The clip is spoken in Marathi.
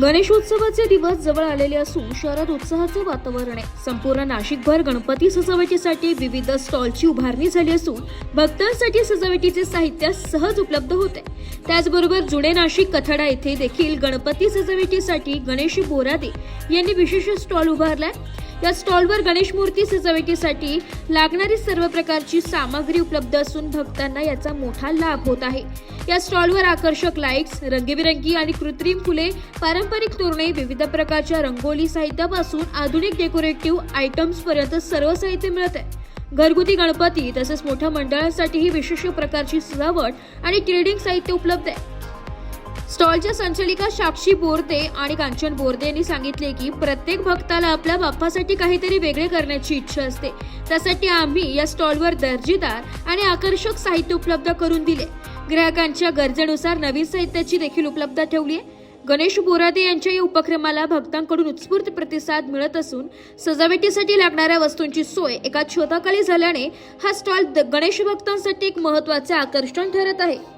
गणेशोत्सवाचे दिवस जवळ आलेले असून शहरात उत्साहाचे वातावरण आहे. संपूर्ण नाशिकभर गणपती सजावटीसाठी विविध स्टॉलची उभारणी झाली असून भक्तांसाठी सजावटीचे साहित्य सहज उपलब्ध होते. त्याचबरोबर जुने नाशिक कथडा येथे देखील गणपती सजावटीसाठी गणेश बोरादे यांनी विशेष स्टॉल उभारलाय. या स्टॉलवर गणेश मूर्ती सजावटीसाठी लागणारी सर्व प्रकारची सामग्री उपलब्ध असून भक्तांना याचा मोठा लाभ होत आहे. या स्टॉलवर आकर्षक लाईट्स रंगीबिरंगी आणि कृत्रिम फुले पारंपरिक तोरणे विविध प्रकारच्या रंगोली साहित्यापासून आधुनिक डेकोरेटिव्ह आयटम्स पर्यंत सर्व साहित्य मिळत आहे. घरगुती गणपती तसेच मोठ्या मंडळांसाठीही विशेष प्रकारची सजावट आणि ट्रेडिंग साहित्य उपलब्ध आहे. स्टॉलच्या संचालिका साक्षी बोरदे आणि कांचन बोरदे यांनी सांगितले की प्रत्येक भक्ताला आपल्या बाप्पासाठी काहीतरी वेगळे करण्याची इच्छा असते. त्यासाठी आम्ही या स्टॉलवर दर्जेदार आणि आकर्षक साहित्य उपलब्ध करून दिले. ग्राहकांच्या गरजेनुसार नवीन साहित्याची देखील उपलब्ध ठेवली आहे. गणेश बोरादे यांच्या या उपक्रमाला भक्तांकडून उत्स्फूर्त प्रतिसाद मिळत असून सजावटीसाठी लागणाऱ्या वस्तूंची सोय एका छताखाली झाल्याने हा स्टॉल द- गणेश भक्तांसाठी एक महत्त्वाचे आकर्षण ठरत आहे.